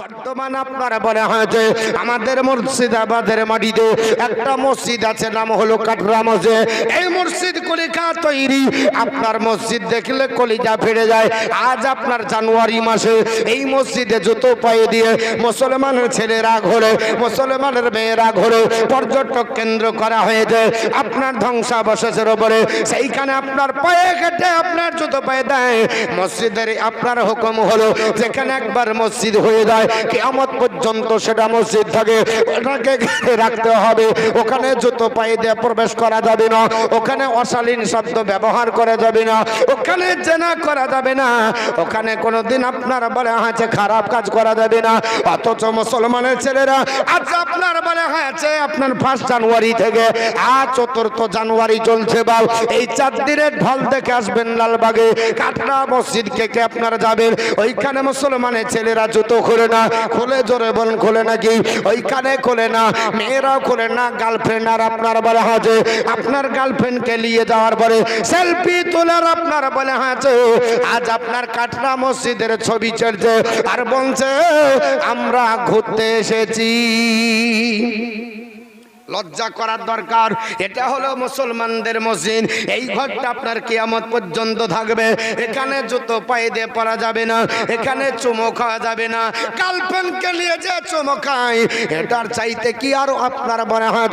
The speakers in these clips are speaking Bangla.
বর্তমান আপনারা বলে হয়েছে, আমাদের মুর্শিদাবাদের মাটিতে একটা মসজিদ আছে, নাম হলো কাটরা মসজিদ। এই মসজিদ কলিকা তৈরি। আপনার মসজিদ দেখলে কলিজা ফিরে যায়। আজ আপনার জানুয়ারি মাসে এই মসজিদে জুতো পায়ে দিয়ে মুসলমানের ছেলেরা ঘোরে মুসলমানের মেয়েরা ঘোরে পর্যটক কেন্দ্র করা হয়েছে। আপনার ধ্বংসাবশেষের ওপরে সেইখানে আপনার পায়ে কেটে আপনার জুতো পায়ে দেয়। মসজিদের আপনার হুকুম হলো, যেখানে একবার মসজিদ হয়ে যায়। কেয়ামত পর্যন্ত সেটা মসজিদ থাকে ওটাকে ঘিরে রাখতে হবে। ওখানে জুতো পায়ে দিয়ে প্রবেশ করা যাবে না। ওখানে অশালীন শব্দ ব্যবহার করা যাবে না। ওখানে জেনা করা যাবে না। ওখানে কোনোদিন আপনার বলে হয়েছে খারাপ কাজ করা যাবে না। অথচ মুসলমানের ছেলেরা, আজ আপনার বলে হয়েছে আপনার ফার্স্ট জানুয়ারি থেকে আজ চতুর্থ জানুয়ারি চলছে বাল। এই চার দিনের ঢল দেখে আসবেন লালবাগে। কাটরা মসজিদ কে কে আপনারা যাবেন? ওইখানে মুসলমানের ছেলেরা জুতো খুলে না, খুলে জোরে বলেন, খুলে নাকি? ওই কানে খুলে না, মেয়েরাও খুলে না গার্লফ্রেন্ড আর আপনার বলে হাজে আপনার গার্লফ্রেন্ডকে নিয়ে যাওয়ার পরে সেলফি তোলার আপনার বলে হাজে আজ আপনার কাটরা মসজিদের ছবি চলছে। আর বলছে, আমরা ঘুরতে এসেছি। লজ্জা করার দরকার। এটা হলো মুসলমানদের মসজিদ। এই ঘরটা আপনার কিয়ামত পর্যন্ত থাকবে। এখানে জুতো পায়ে দিয়ে পরা যাবে না। এখানে চুমো খাওয়া যাবে না। গার্লফ্রেন্ডকে নিয়ে যে চুমো খায়, এটার চাইতে কি আর আপনার মনে হয়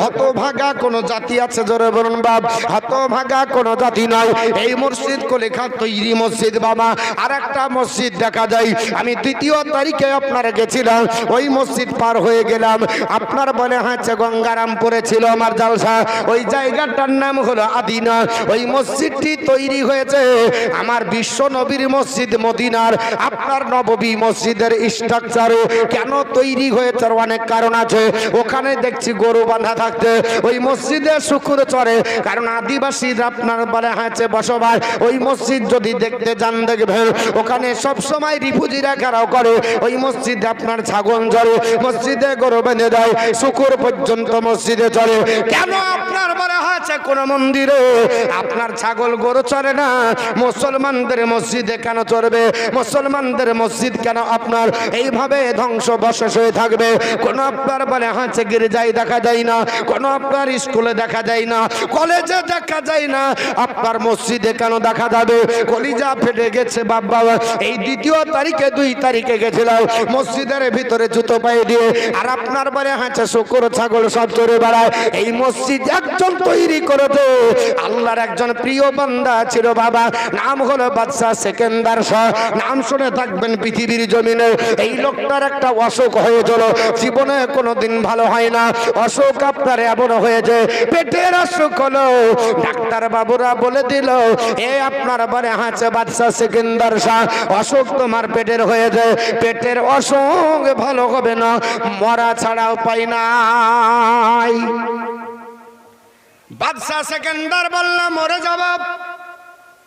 হতভাগা কোনো জাতি আছে? জোরে বলুন বাপ। হতভাগা কোনো জাতি নয়। এই মসজিদ কলেখা তৈরি মসজিদ বাবা। আর একটা মসজিদ দেখা যায়। আমি দ্বিতীয় তারিখে আপনার গেছিলাম। ওই মসজিদ পার হয়ে গেলাম। আপনার মনে বলে হয়েছে গঙ্গারামপুরে ছিল আমার জালসা। ওই জায়গাটার নাম হলো আদিনা। ওই মসজিদটি তৈরি হয়েছে আমার বিশ্ব নবীর মসজিদ মদিনার। আপনার নববী মসজিদের স্ট্রাকচারে কেন তৈরি হয়েছে অনেক কারণ আছে। ওখানে দেখছি গরু বাঁধা থাকতে। ওই মসজিদে শুকুর চড়ে। কারণ আদিবাসীর আপনার বলে হয়েছে বসবাস। ওই মসজিদ যদি দেখতে যান, দেখবেন ওখানে সব সময় রিফুজিরা ঘেরাও করে। ওই মসজিদে আপনার ছাগল জড়ে মসজিদে গরু বেঁধে দেয়। শুকুর পর্যন্ত মসজিদে চলে। কেন আপনার বলে হয়েছে কোন মন্দিরে আপনার ছাগল গরু চড়ে না? মুসলমানদের মসজিদে কেন চড়বে? মুসলমানদের মসজিদ কেন আপনার এইভাবে ধ্বংস বশেষ হয়ে থাকবে? কোন আপনার বলে হাঁচে গির্জায় দেখা যায় না? কোন আপনার স্কুলে দেখা যায় না? কলেজে দেখা যায় না? আপনার মসজিদে কেন দেখা যাবে? কলিজা ফেটে গেছে বাবা। এই দ্বিতীয় তারিখে, দুই তারিখে গেছিলাম। মসজিদের ভিতরে জুতো পায়ে দিয়ে। আর আপনার বলে হাঁচে শুকুর ছাগল সব চড়ে বেড়ায়। এই মসজিদ একজন তৈরি করেছে। আল্লাহর একজন প্রিয় বান্দা ছিল বাবা। নাম হলো বাদশাহ সেকেন্দার শাহ। নাম শুনে থাকবেন পৃথিবীর জমিনে। এই লোকটার একটা অসুখ হয়েছিল। জীবনে কোনোদিন ভালো হয় না। অসুখ আপনার এমন হয়েছে। পেটের অসুখ হলো। ডাক্তার বাবুরা বলে দিল, এ আপনার বারে হাঁচে বাদশাহ সেকেন্দার শাহ। অসুখ তোমার পেটের হয়েছে। পেটের অসুখ ভালো হবে না। মরা ছাড়া উপায় নাই। বাদশাহ সেকেন্দার বলল, মরে যাব।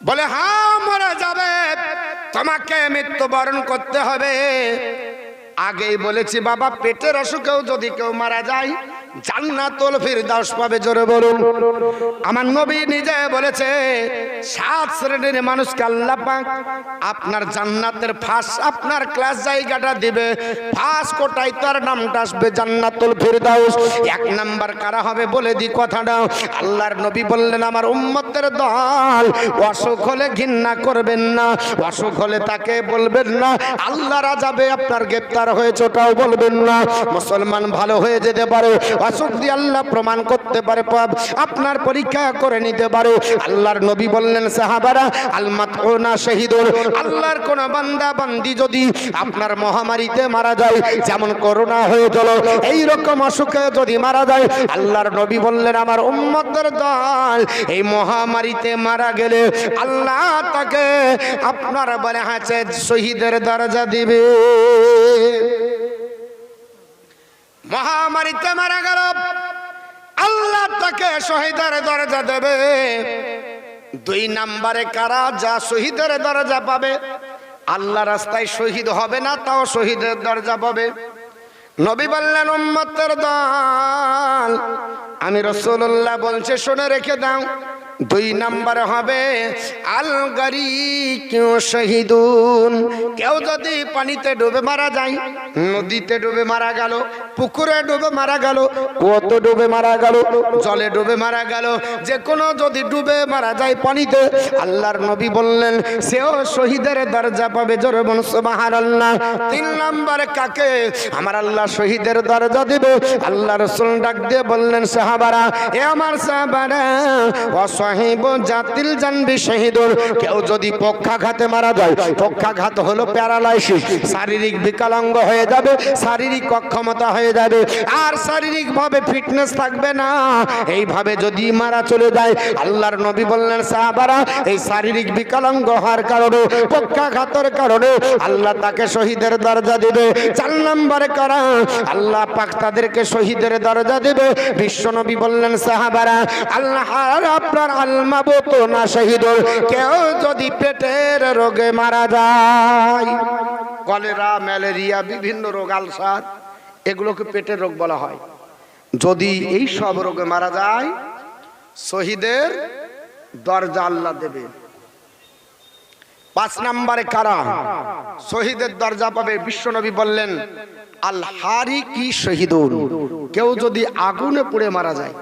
বলে হা মরে যাবে। তোমাকে মৃত্যুবরণ করতে হবে। আগেই বলেছি, বাবা, পেটের অসুখেও যদি কেউ মারা যায় জান্নাতুল ফিরদাউস পাবে, জোরে বলুন। আমার নবী নিজে বলেছে, সাত শ্রেণির মানুষকে আল্লাহ পাক আপনার জান্নাতের ফাঁস, আপনার ক্লাস জায়গাটা দিবে। ফাঁস কোটায় তার নামটা আসবে জান্নাতুল ফিরদাউস। এক নাম্বার কারা হবে বলে দি কথাটা। আল্লাহর নবী বললেন, আমার উম্মতের দল অসুখ হলে ঘৃণা করবেন না, অসুখ হলে তাকে বলবেন না, আল্লাহরা যাবে আপনার গ্রেপ্তার হয়েছে, ওটাও বলবেন না। মুসলমান ভালো হয়ে যেতে পারে অসুখ দিয়ে আল্লাহ প্রমাণ করতে পারে পাপ। আপনার পরীক্ষা করে নিতে পারে। আল্লাহর নবী বললেন, সাহাবারা আলমাত না শহীদুল আল্লাহর কোন বান্দা, বান্দি যদি আপনার মহামারীতে মারা যায়, যেমন করোনা হয়ে চলো এই রকম অসুখে যদি মারা যায়, আল্লাহর নবী বললেন, আমার উম্মতের দল এই মহামারীতে মারা গেলে আল্লাহ তাকে আপনার বলে হাঁচে শহীদের দরজা দিবে। মহামারীতে মারা গেল। আল্লাহ তাকে শহীদের দরজা দেবে। দুই নাম্বারে কারা যা শহীদের দরজা পাবে? আল্লাহ রাস্তায় শহীদ হবে না, তাও শহীদের দরজা পাবে। নবী বললেন, উম্মতের দল, আমি রসুল্লাহ বলছে, শুনে রেখে দাও। দুই নাম্বার হবে, আল গারি কেউ শহীদুন। কেউ যদি পানিতে ডুবে মারা যায়, নদীতে ডুবে মারা গেল, পুকুরে ডুবে মারা গেল কত ডুবে মারা গেল, জলে ডুবে মারা গেল, যে কোনো যদি ডুবে মারা যায় পানিতে, আল্লাহর নবী বললেন, সেও শহীদের দরজা পাবে, জোরে বল সুবহানাল্লাহ। তিন নাম্বার কাকে? আমার আল্লাহ শহীদের দরজা দেবে, আল্লাহ রসুল ডাক দিয়ে বললেন, সাহাবারা, এ আমার সাহাবারা অসহিব জাতিল জানবি শহীদুল। কেউ যদি পক্ষাঘাতে মারা যায়, পক্ষাঘাত হলো প্যারালাইসিস। শারীরিক বিকলাঙ্গ হয়ে যাবে, শারীরিক অক্ষমতা হয়ে যাবে। আর শারীরিক ভাবে ফিটনেস থাকবে না। এইভাবে যদি মারা চলে যায়, আল্লাহর নবী বললেন, সাহাবারা, এই শারীরিক বিকলাঙ্গ হওয়ার কারণে, পক্ষাঘাতের কারণে আল্লাহ তাকে শহীদের দরজা দিবে। চার নম্বরে করা? আল্লাহ পাক তাদেরকে শহীদের দরজা দিবে। বিশ্বনবী বললেন, সাহাবারা, আল্লাহ আপনার আলমাবত না শহীদুল। কেউ যদি পেটের রোগে মারা যায়। কলেরা, ম্যালেরিয়া, বিভিন্ন রোগ, আলসার, এগুলোকে পেটের রোগ বলা হয়। যদি এই সব রোগে মারা যায়, শহীদের দরজা আল্লাহ দেবে। পাঁচ নম্বরে কারা? শহীদের দরজা পাবে বিশ্বনবী বললেন, আল হারি কি শহীদুল। কেউ যদি আগুনে পুড়ে মারা যায়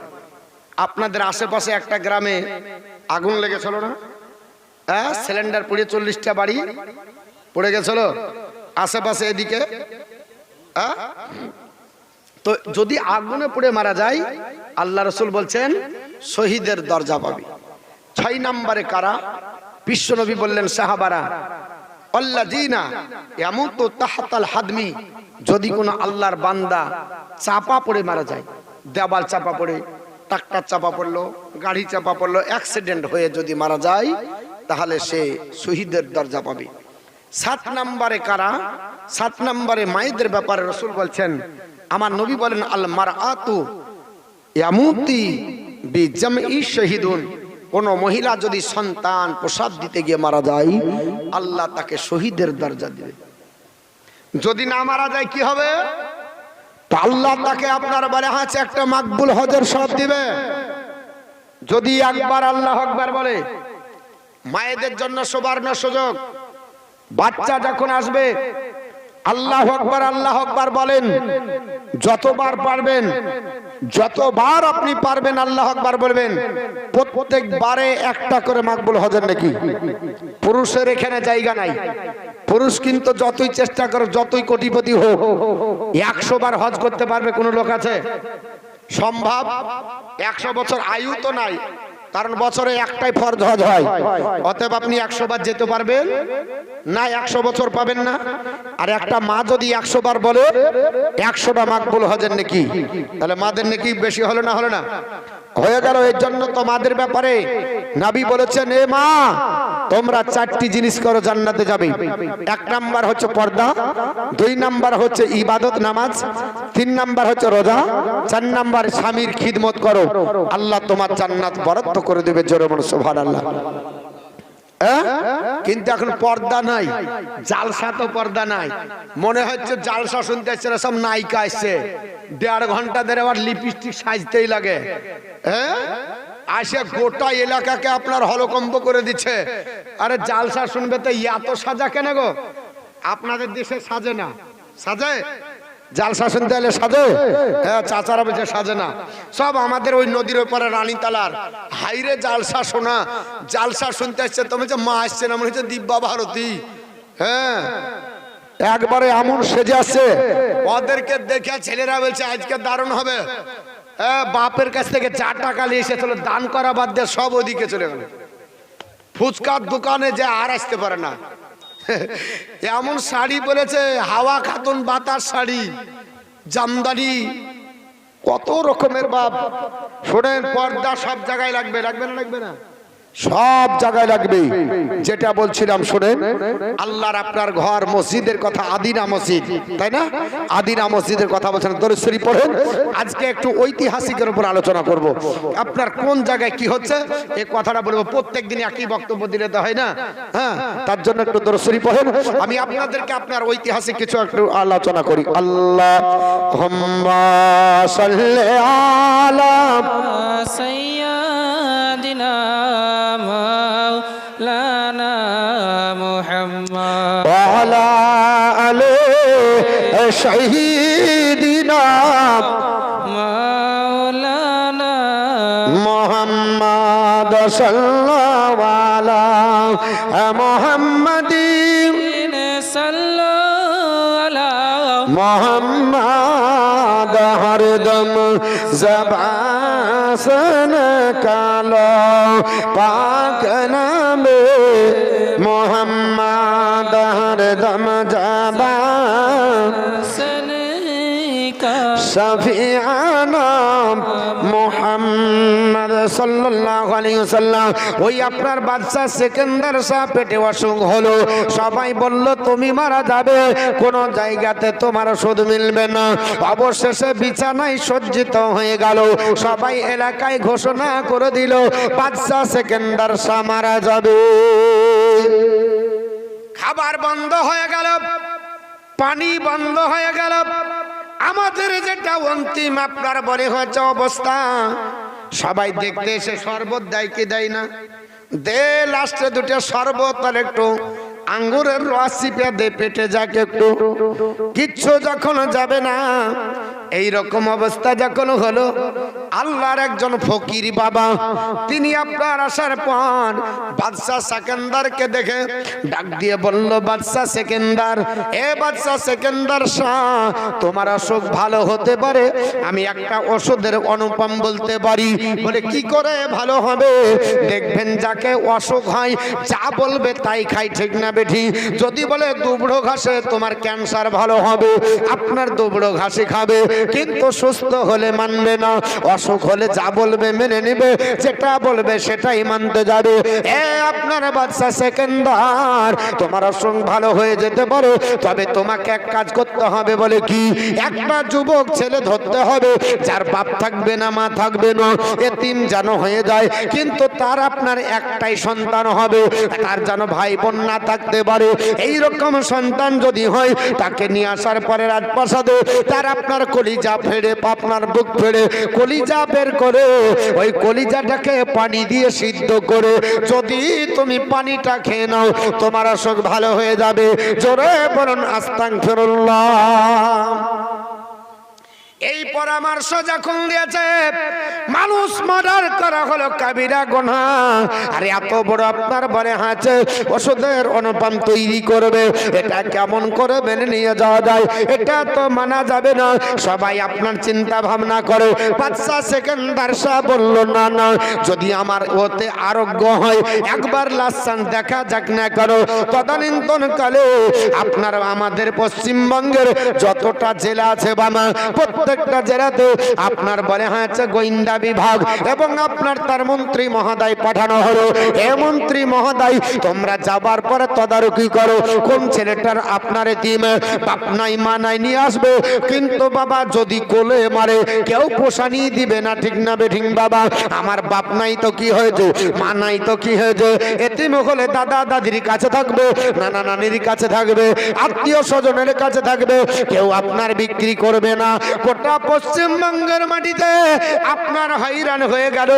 আপনাদের আশেপাশে একটা গ্রামে আগুন লেগেছিল না? হ্যাঁ সিলিন্ডার পুড়ে চল্লিশটা বাড়ি পড়ে গেছিল আশেপাশে এদিকে। হ্যাঁ? তো যদি আগুনে পুড়ে মারা যায়, আল্লাহ রসুল বলছেন, শহীদের দরজা পাবে। ছয় নম্বরে কারা? বিশ্বনবী বললেন, সাহাবারা আল্লাহ জিনা এমন তো তাহাতাল হাদমি যদি কোনো আল্লাহর বান্দা চাপা পড়ে মারা যায়, দেওয়াল চাপা পড়ে ট্রাক্টর চাপা পড়ল, গাড়ি চাপা পড়ল অ্যাক্সিডেন্ট হয়ে যদি মারা যায়, তাহলে সে শহীদের দরজা পাবে। সাত নম্বরে কারা? সাত নম্বরে মায়েদের ব্যাপারে রসুল বলছেন, আমার নবী বলেন আল মার আতু ইয়ামুতি জামই শহীদুন। কোন মহিলা যদি সন্তান প্রসাদ দিতে গিয়ে মারা যায়, আল্লাহ তাকে শহীদের দরজা দিবে। যদি না মারা যায়, কি হবে? আল্লাহ তাকে আপনার বারে আছে একটা মাকবুল হজের সব দিবে। যদি একবার আল্লাহ আকবার বলে, মায়েদের জন্য সুবর্ণ সুযোগ, বাচ্চা যখন আসবে, আল্লাহ আকবার আল্লাহ আকবার বলেন, যতবার পারবেন যতবার আপনি পারবেন আল্লাহ আকবার বলবেন, প্রত্যেকবারে একটা করে মাকবুল হজের নাকি? পুরুষের এখানে জায়গা নাই। পুরুষ কিন্তু যতই চেষ্টা করে যতই কোটিপতি হোক, একশো বার হজ করতে পারবে কোনো লোক আছে? সম্ভব? একশো বছর আয়ু তো নাই। কারণ বছরে একটাই ফরজ হজ হয়। অতএব আপনি একশো বার যেতে পারবেন। না, একশো বছর পাবেন না। আর একটা মা যদি একশো বার বলে, একশোটা মাকবুল হজের নাকি? তাহলে মাদের নাকি বেশি হলো না হলো না? হয়ে গেল এর জন্য তোমাদের ব্যাপারে। নাবি বলেছেন, এ মা, তোমরা চারটি জিনিস করো, জান্নাতে যাবে। এক নাম্বার হচ্ছে পর্দা, দুই নাম্বার হচ্ছে ইবাদত নামাজ, তিন নাম্বার হচ্ছে রোজা, চার নাম্বার স্বামীর খিদমত করো। আল্লাহ তোমার জান্নাত বরাদ্দ করে দেবে জোরে মনে সোভান আল্লাহ হ্যাঁ? কিন্তু এখন পর্দা নাই, জালসা তো পর্দা নাই। মনে হচ্ছে জালসা শুনতে আসছে সব নায়িকা আসছে। দেড় ঘণ্টা ধরে আবার লিপস্টিক সাজতেই লাগে। হ্যাঁ? আসে গোটা এলাকাকে আপনার হলকম্প করে দিচ্ছে। আরে জালসা শুনবে তো, এত সাজা কেন গো? আপনাদের দেশে সাজে না। সাজে? জালসা শুনতে হলে সাজে? হ্যাঁ চাচারা বলছে সাজে না। সব আমাদের ওই নদীর ওপারে রানীতালার। হাইরে জালসা শোনা জালসা শুনতে আসছে তুমি যে মা আসছে না, মনে হচ্ছে দিব্যা ভারতী। হ্যাঁ। একবারে এমন সেজে আছে ওদেরকে দেখে ছেলেরা বলছে, আজকে দারুণ হবে। হ্যাঁ বাপের কাছ থেকে চার টাকা নিয়ে এসে এসেছিল, দান করা বাদ দিয়ে সব ওদিকে চলে গেল। ফুচকার দোকানে যে আর আসতে পারে না। এমন শাড়ি পরেছে, হাওয়া খাতুন বাতাস শাড়ি, জামদানি। কত রকমের বাপ। শোনেন, পর্দা সব জায়গায় লাগবে লাগবে না লাগবে না? সব জায়গায় লাগবে যেটা বলছিলাম, শোনেন, আল্লাহর আপনার ঘর মসজিদের কথা, আদিনা মসজিদ, তাই না? আদিনা মসজিদের কথা বলছেন দরশ্বরী পড়েন। আজকে একটু ঐতিহাসিকের উপর আলোচনা করব। আপনার কোন জায়গায় কি হচ্ছে? এ কথাটা বলব প্রত্যেক দিন একই বক্তব্য দিলে তো হয় না। হ্যাঁ তার জন্য একটু দরশ্বরী পড়েন। আমি আপনাদেরকে আপনার ঐতিহাসিক কিছু একটু আলোচনা করি। আল্লাহ আলা সাইয়াদিনা مولانا محمد وعلى آله شهيدنا مولانا محمد صلى الله على محمد صلى على محمد هر دم زبعه पाक नाम मोहम्मद हर दम जाबा सफिया সাল্লাল্লাহু ওই আপনার বাচ্চা সেকেন্দার শাহ পেটে অসুখ হলো। সবাই বলল, তুমি মারা যাবে, কোন জায়গাতে তোমার ওষুধ মিলবে না। অবশেষে বিছানায় সজ্জিত হয়ে গেল। সবাই এলাকায় ঘোষণা করে দিল, বাচ্চা সেকেন্দার শাহ মারা যাবে। খাবার বন্ধ হয়ে গেল, পানি বন্ধ হয়ে গেল। আমাদের যেটা অন্তিম আপনার বলে হয়েছে অবস্থা। সবাই দেখতে এসে শরবত দেয় কি দেয় না? দে লাস্টে দুটো শরবত আর একটু আঙ্গুরের রস চিপে দে, পেটে যাক একটু। কিচ্ছু যখন যাবে না এই রকম অবস্থা যখন হলো, আল্লাহর একজন ফকির বাবা, তিনি আপনার আসার পর বাদশাহ সেকেন্দারকে দেখে ডাক দিয়ে বলল, বাদশাহ সেকেন্দার, এ বাদশাহ সেকেন্দার শাহ, তোমার অসুখ ভালো হতে পারে, আমি একটা ওষুধের অনুপম বলতে পারি। বলে, কি করে ভালো হবে? দেখবেন যাকে অসুখ হয়, যা বলবে তাই খাই ঠিক না বেঠি? যদি বলে, দুবড়ো ঘাসে তোমার ক্যান্সার ভালো হবে, আপনার দুবড়ো ঘাসে খাবে। কিন্তু সুস্থ হলে মানবে না, অসুখ হলে যা বলবে মেনে নেবে, যেটা বলবে সেটাই মানতে যাবে। এ আপনার বাচ্চা সেকেন্দার, তোমার অসুখ ভালো হয়ে যেতে পারে, তবে তোমাকে এক কাজ করতে হবে বলে কি? একটা যুবক ছেলে ধরতে হবে, যার বাপ থাকবে না, মা থাকবে না, এতিম যেন হয়ে যায়, কিন্তু তার আপনার একটাই সন্তান হবে, তার যেন ভাই বোন না থাকতে পারে। এই রকম সন্তান যদি হয়, তাকে নিয়ে আসার পরে রাজপ্রাসাদে তার আপনার কলিজা ফেড়ে, পাপনার বুক ফেড়ে, কলিজা বের করে, ওই কলিজাটাকে পানি দিয়ে সিদ্ধ করে, যদি তুমি পানিটা খেয়ে নাও, তোমার অসুখ ভালো হয়ে যাবে। জোরে বলুন আস্তাং ফেরুল্লাহ এই পরামর্শ যখন দিয়েছে, মানুষ মার্ডার করা হলো, কাবিরা গোনা। আর এত বড় আপনার বলে হাঁচে ওষুধের অনুপম তৈরি করবে, এটা কেমন করে মেনে নিয়ে যাওয়া যায়? এটা তো মানা যাবে না। সবাই আপনার চিন্তা ভাবনা করে। বাচ্চা সেকেন্ডার শাহ বলল, না না, যদি আমার ওতে আরোগ্য হয়, একবার লাসান দেখা যাক না করো। তদানীন্তন কালে আপনার আমাদের পশ্চিমবঙ্গের যতটা জেলা আছে, বামা প্রত্যেকটা জেলাতে আপনার বলে হয়েছে গোয়েন্দা বিভাগ এবং আপনার তার মন্ত্রী মহোদয় পাঠানো হলো। এ মন্ত্রী মহোদয়, তোমরা যাবার পরে তদারকি করো। কোন ছেলেটার আপনার নিয়ে আসবে। কিন্তু বাবা, যদি কোলে মারে, কেউ পোষানি দিবে না, ঠিক না বেঠিং বাবা? আমার বাপ নাই তো কি হয়েছে? মা নাই তো কি হয়েছে? হলে দাদা, দাদির কাছে থাকবে, নানা নানির কাছে থাকবে, আত্মীয় স্বজনের কাছে থাকবে। কেউ আপনার বিক্রি করবে না গোটা পশ্চিমবঙ্গের মাটিতে আপনার হয়রান হয়ে গেল।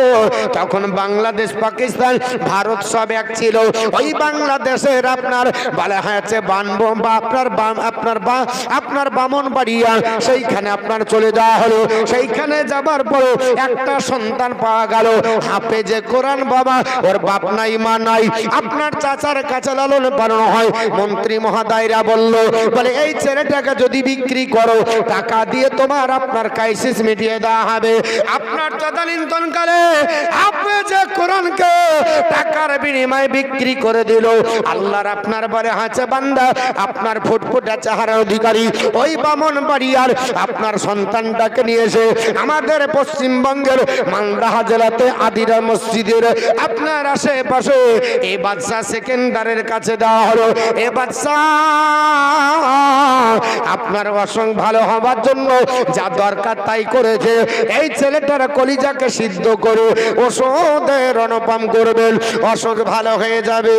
তখন বাংলাদেশ, পাকিস্তান, ভারত সব এক ছিল। ওই বাংলাদেশের আপনার বলা হয়েছে বানব বা আপনার বাম- আপনার বা, আপনার বামন বাড়িয়া সেইখানে আপনার চলে যাওয়া হলো। সেইখানে যাবার পরে একটা সন্তান পাওয়া গেল। হাফে যে কোরআন বাবা, ওর বাপ নাই, মা নাই। আপনার চাচার কাছে লালন পালন হয়। মন্ত্রী মহাদায়রা বলল, বলে, এই ছেলেটাকে যদি বিক্রি করো, টাকা দিয়ে তোমার আপনার ক্রাইসিস মিটিয়ে দেওয়া হবে। আপনার তদানীন্তন কালে আপনি যে কোরআনকে টাকার বিনিময়ে বিক্রি করে দিল, আল্লাহর আপনার বলে হাঁচে বান্দা, আপনার ফুটফুটা চাহার অধিকারী, ওই বামন বাড়িয়ার আপনার সন্তানটাকে নিয়ে এসে আমাদের পশ্চিমবঙ্গের মালদাহা জেলাতে আদিরা মসজিদের আপনার আশেপাশে এ বাদশাহ সেকেন্ডারের কাছে দেওয়া হলো। এ বাদশাহ, আপনার অসং ভালো হবার জন্য যা দরকার তাই করেছে। এই ছেলেটার কলিজাকে সিদ্ধ করে, ওষুধের অনুপম করবেন অসুখ ভালো হয়ে যাবে।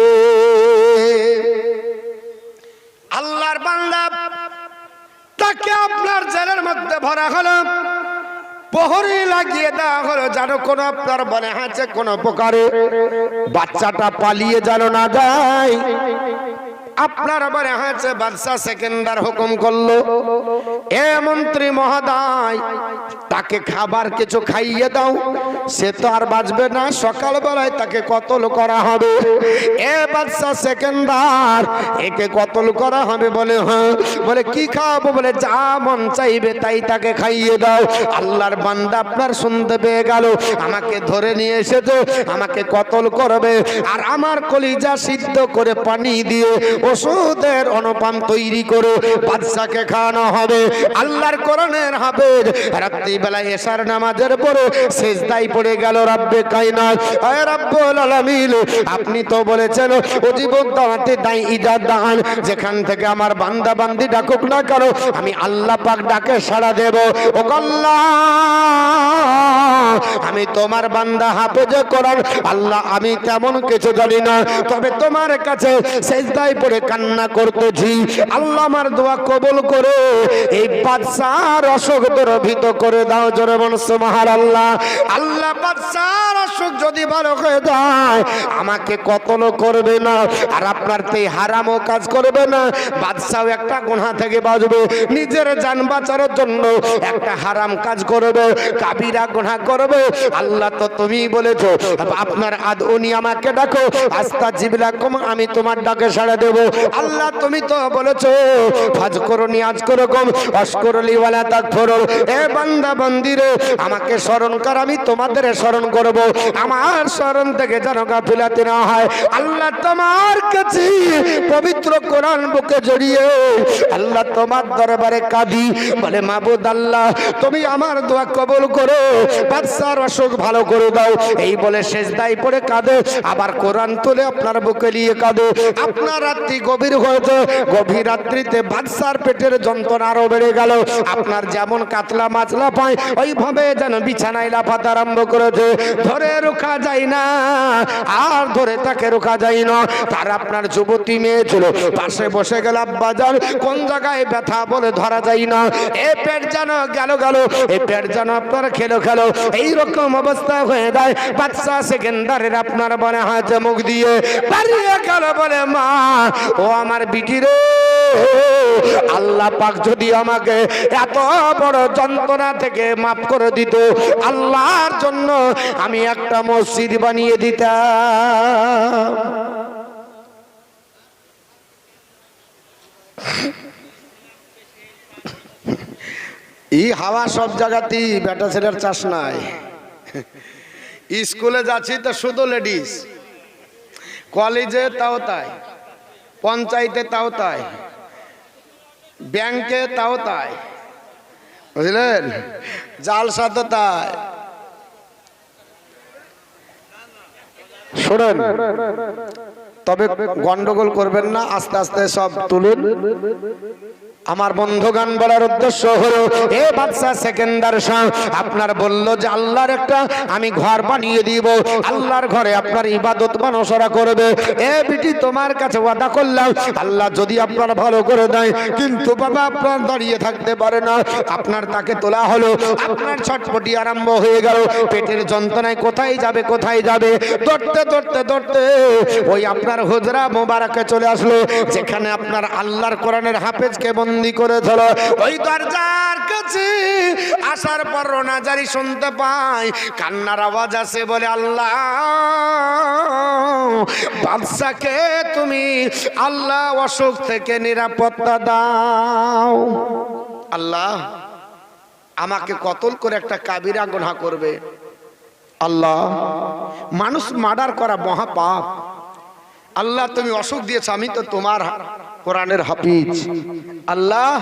আল্লাহর বান্দা, তাকে আপনার জেলের মধ্যে ভরা হলো, প্রহরী লাগিয়ে দেওয়া হলো, যেন কোনো আপনার মনে আছে কোনো প্রকারে বাচ্চাটা পালিয়ে যেন না যায়। আপনার মনে হয়েছে বাদশা সেকেন্ডার হুকুম করল। এ মন্ত্রী মহোদয়, তাকে খাবার কিছু খাইয়ে দাও। সে তো আর বাঁচবে না, সকালবেলায় তাকে কতল করা হবে। এ বাদশা সেকেন্ডার একে কতল করা হবে বলে হ্যাঁ বলে কি খাওয়াবো? বলে যা মন চাইবে তাই তাকে খাইয়ে দাও। আল্লাহর বান্দা আপনার শুনতে পেয়ে গেল, আমাকে ধরে নিয়ে এসেছে, আমাকে কতল করবে। আর আমার কলিজা সিদ্ধ করে পানি দিয়ে ওষুধের অনুপাম তৈরি করে বাদশাকে খাওয়ানো হবে। আল্লাহর কোরআনের হবে রাত্রিবেলা এশার নামাজের পরে শেষদাই পড়ে গেল রাব্বে কাইনাত আয় রাব্বুল আলামিন, আপনি তো বলেছেন ও জীবন দাঁড়াতে দাই দান। যেখান থেকে আমার বান্দা বান্দি ডাকুক না কেন, আমি আল্লাহ পাক ডাকে সাড়া দেব। ও আমি তোমার বান্দা হাফেজ কোরআন। আল্লাহ, আমি তেমন কিছু জানি না। তবে তোমার কাছে সেজদায় পড়ে কান্না করতেছি। আল্লাহ আমার দোয়া কবুল করে, এই বাদশার অসুখ দূরভীত করে দাও, জোরে মানুষ মহার আল্লাহ আল্লাহ বাদশার অসুখ যদি ভালো হয়ে যায় আমাকে কতল করবে না, আর আপনার তে হারামও কাজ করবে না। বাদশাও একটা গুণা থেকে বাঁচবে, নিজের যান বাঁচানোর জন্য একটা হারাম কাজ করবে কাবিরা গুণা করবে। আল্লাহ তো তুমি বলেছ, আপনার আদ উনি আমাকে ডাকো আস্তা জিবলা কম আমি তোমার ডাকে সাড়া দেব। আল্লাহ, তুমি তো বলেছ, ফাজ করো নিয়াজ করো কম ওয়ালা তাক এ বান্দা, বন্দিরে, আমাকে স্মরণ কর, আমি তোমাদের স্মরণ করব। আমার স্মরণ থেকে যেন গাফিলাতে না হয়। আল্লাহ তোমার কাছে পবিত্র কোরআন বুকে জড়িয়ে, আল্লাহ তোমার দরবারে কাঁদি, বলে, মাবুদ আল্লাহ, তুমি আমার দোয়া কবুল করো, বাদশার অসুখ ভালো করে দাও। এই বলে শেষ দায় পড়ে কাঁদে, আবার কোরআন তুলে আপনার বুকে নিয়ে কাঁদে। আপনার রাত্রি গভীর হয়েছে। গভীর রাত্রিতে বাদশার পেটের যন্ত্রণা আরও বেড়ে গেল। আপনার যেমন কাতলা মাছলা পায়, ওইভাবে যেন বিছানায় লাফাতে আরম্ভ করেছে। ধরে রোখা যায় না, আর ধরে তাকে রোখা যায় না। তার আপনার যুবতী মেয়ে ছিল, পাশে বসে গেল বাজার কোন জায়গায় ব্যথা বলে ধরা যায় না? এ পেট যেন গেল গেল এই পেট যেন আপনার খেলো খেলো। এইরকম অবস্থা হয়ে যায়। বাচ্চা সেকেন্ডারের আপনার মনে হয়েছে মুখ দিয়ে পারিয়ে গেল বলে মা ও আমার বিটি রে, আল্লাহ পাক যদি আমাকে এত বড় যন্ত্রণা থেকে মাফ করে দিত, আল্লাহর জন্য আমি একটা মসজিদ বানিয়ে দিতাম। ই হাওয়া সব জায়গাতেই বেটা ছেলের চাষ নাই। স্কুলে যাচ্ছি তো শুধু লেডিস, কলেজে তাও তাই। পঞ্চায়েতে তাও তাই, ব্যাংকে তাও তাই। বুঝলেন? জালসাতে তাই। শোনেন, তবে গন্ডগোল করবেন না, আস্তে আস্তে সব তুলুন। আমার বন্ধুগান বলার উদ্দেশ্য হলো, এ বাদশা সেকেন্ডার শাহ, আপনার বলল যে আল্লাহর একটা আমি ঘর বানিয়ে দিব। আল্লাহর ঘরে আপনার ইবাদত মানুষরা করবে। এ বিটি, তোমার কাছে ওয়াদা করলাম। আল্লাহ যদি আপনার ভালো করে দেয়, কিন্তু বাবা আপনার দাঁড়িয়ে থাকতে পারে না। আপনার তাকে তোলা হলো। আপনার ছটপটি আরম্ভ হয়ে গেল। পেটের যন্ত্রণায় কোথায় যাবে কোথায় যাবে? দৌড়তে দৌড়তে দৌড়তে ওই আপনার হুজরা মোবারকে চলে আসলো, যেখানে আপনার আল্লাহর কোরআনের হাফেজকে বন্দি করে ধরো ওই দরজার কাছে আসার পর রোনাজারি শুনতে পাই কান্নার আওয়াজ আছে বলে, আল্লাহ, বাদশাকে তুমি আল্লাহ অসুখ থেকে নিরাপত্তা দাও। আল্লাহ, আমাকে কতল করে একটা কাবিরা গুনাহ করবে? আল্লাহ, মানুষ মার্ডার করা মহাপাপ। আল্লাহ, তুমি অসুখ দিয়েছ, আমি তো তোমার কোরআনের হাফিজ। আল্লাহ,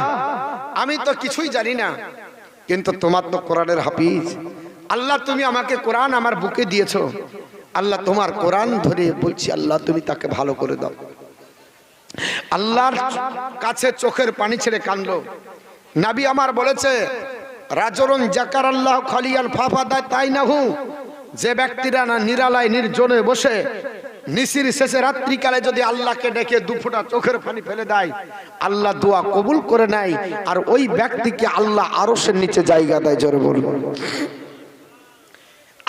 আমি তো কিছুই জানি না, কিন্তু তোমার তো কোরআনের হাফিজ। আল্লাহ, তুমি আমাকে কোরআন আমার বুকে দিয়েছ। আল্লাহ, তোমার কোরআন ধরে বলছি, আল্লাহ, তুমি তাকে ভালো করে দাও। আল্লাহর কাছে চোখের পানি ছেড়ে কানলো নাবি আমার বলেছে, রাজরন জাকার আল্লাহ খালিয়ান ফাফা দেয় তাই না হু যে ব্যক্তিরা না নিরালায়, নির্জনে বসে নিশির শেষে রাত্রিকালে যদি আল্লাহকে ডেকে দু ফোঁটা চোখের পানি ফেলে দেয়, আল্লাহ দোয়া কবুল করে নেয়, আর ওই ব্যক্তিকে আল্লাহ আরশের নিচে জায়গা দেয়, জোরে বলব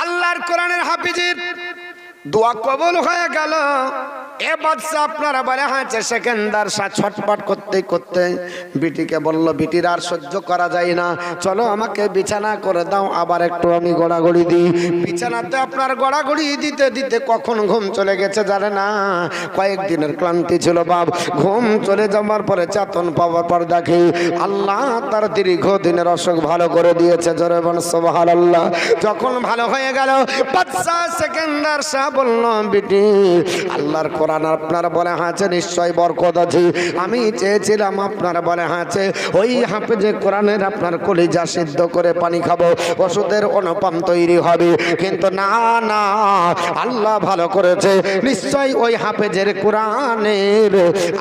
আল্লাহর কোরআনের হাফিজের দোয়া কবুল হয়ে গেল। এ বাদশা আপনারা বলে হাঁচে সেকেন্দার ছটপট করতে করতে বিটিকে বলল, বিটির আর সহ্য করা যায় না। চলো আমাকে বিছানা করে দাও, আবার একটু আমি গড়াগড়ি দিই। বিছানাতে আপনার গড়াগড়ি দিতে দিতে কখন ঘুম চলে গেছে জানে না। কয়েকদিনের ক্লান্তি ছিল বাপ। ঘুম চলে যাওয়ার পরে চেতন পাওয়ার পর দেখি আল্লাহ তার দীর্ঘ দিনের অসুখ ভালো করে দিয়েছে। জোরে বন সোহাল আল্লাহ যখন ভালো হয়ে গেল বাচ্চা সেকেন্দার শাহ বলল, বিটি, আল্লাহর কোরআন আপনার বলে হাঁচে, নিশ্চয় বরকত আছে। আমি চেয়েছিলাম আপনার বলে হাঁচে, ওই হাফেজে কোরআনের আপনার কলিজা সিদ্ধ করে পানি খাব, ওষুধের অনুপাম তৈরি হবে। কিন্তু না না, আল্লাহ ভালো করেছে। নিশ্চয় ওই হাফেজের কোরআনের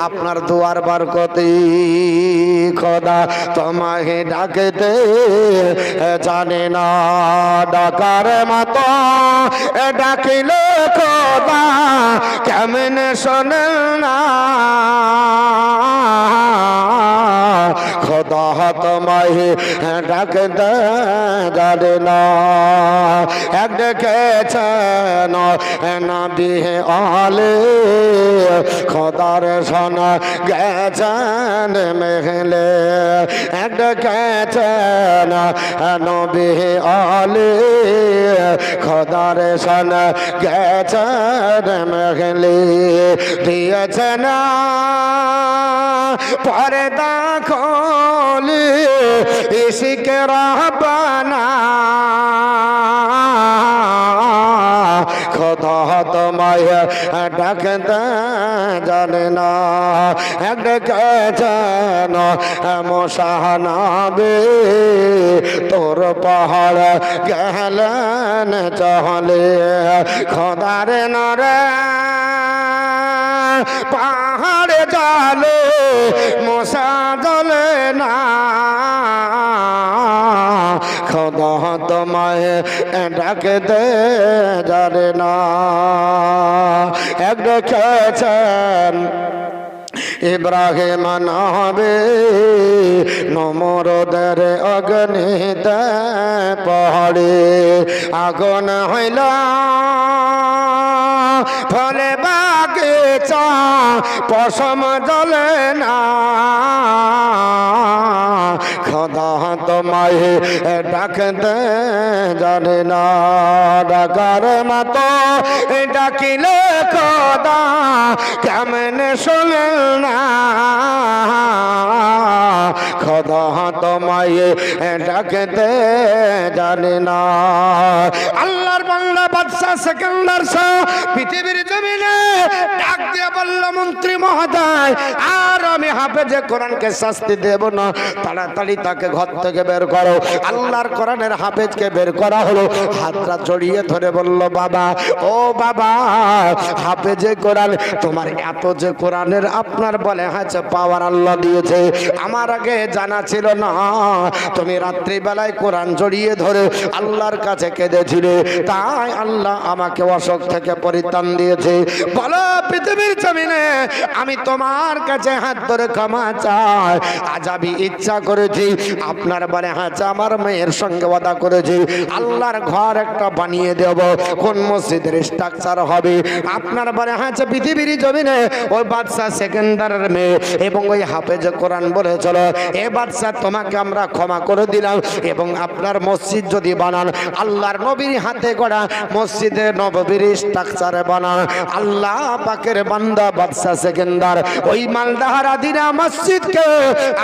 আপনার দুয়ার বরকতি খোদা তোমাকে ডাকতে জানে না। ডাকার মতো ডাকিলে খোদা কেমন শোনে না? খোদা তোমায় ডাকতে জানে না। এক ডেকেছেন নবী আলে খোদার সোনা গেছেন মেহলে এক ডেকেছেন নবী আলে খোদার সোনা গেছেন মেহলে দিয়েছেন পরে দাখলি ডেকেছেন মশাহানাবে তোর পাহাড় গেলেন চহলে খোদার নরে। পাহাড়ে জালে মশা জলে না। তোমায় ডাকতে জানে না। এক ডেকেছেন ইব্রাহিম নাবে নমরদের অগ্নিতে পড়ে আগুন হইল, ফলে বাগিচা পশম জলে না। খোদা তোমায় ডাকতে জানে না, ডাকার মতো ডাকিলে খোদা কেমন শোনে না। খোদা তোমায় ডাকতে জানে না। আল্লাহর বাংলা বাদশাহ, সেকেন্দার শাহ, পৃথিবীর জমিনে ডাক দিয়ে বলল, মন্ত্রী মহোদয় আর আমি হাফেজে কোরআনকে শাস্তি দেব না। তাড়াতাড়ি তাকে ঘর থেকে বের করো। আল্লাহর কোরআনের হাফেজকে বের করা হলো। হাতটা জড়িয়ে ধরে বলল, বাবা, ও বাবা, হাফেজে কোরআন, তোমার এত যে কোরআনের আপনার বলে হয়েছে পাওয়ার আল্লাহ দিয়েছে। আমার আগে জানা ছিল না। তুমি রাত্রিবেলায় কোরআন জড়িয়ে ধরে আল্লাহর কাছে কেঁদেছিলে। তাই আল্লাহ আমাকে অশোক থেকে পরিত্রাণ দিয়েছে। বলো, পৃথিবীর জমিনে আমি তোমার কাছে হাত ধরে ক্ষমা চাই। আজ আমি ইচ্ছা করেছি, আপনার বলে হাত আমার মেয়ের সঙ্গে ওয়াদা করেছি। আল্লাহর ঘর একটা বানিয়ে দেব, কোন মসজিদের স্ট্রাকচার হবে? আপনার বলে হাঁচে পৃথিবীর জমিনে ওই বাদশাহ সেকেন্ডারের মেয়ে এবং ওই হাফেজ কোরআন বলে, চলো, এ বাদশাহ তোমাকে আমরা ক্ষমা করে দিলাম এবং আপনার মসজিদ যদি বানান, আল্লাহর নবীর হাতে গড়া মসজিদে নববীর স্ট্রাকচারে বানান। আল্লাহ পাকের বান্দা বাদশাহ সেকেন্ডার ওই মালদাহার আদিনা মসজিদকে।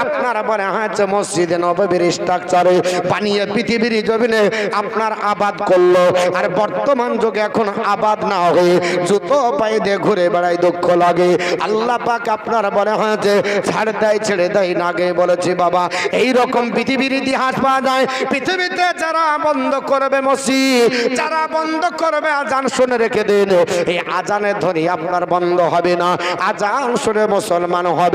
আপনার বলে হাঁচে মসজিদে নববীর স্ট্রাকচারে বানিয়ে পৃথিবীর জমিনে আপনার আবাদ করল। আর বর্তমান যুগে এখন আবাদ না হয়ে জুতো পায়ে দিয়ে ঘুরে বেড়াই দুঃখ লাগে। আল্লাহ পাক আপনার বলে হয়েছে, ছাড় দেয়, ছেড়ে দেয় না আগে বলেছি বাবা। এই রকম পৃথিবীর ইতিহাস পাওয়া যায়। পৃথিবীতে যারা বন্ধ করবে মসজিদ, যারা বন্ধ করবে আজান শুনে রেখে দিন। এই আজানের ধ্বনি আপনার বন্ধ হবে না। আজান শুনে মুসলমান হবে।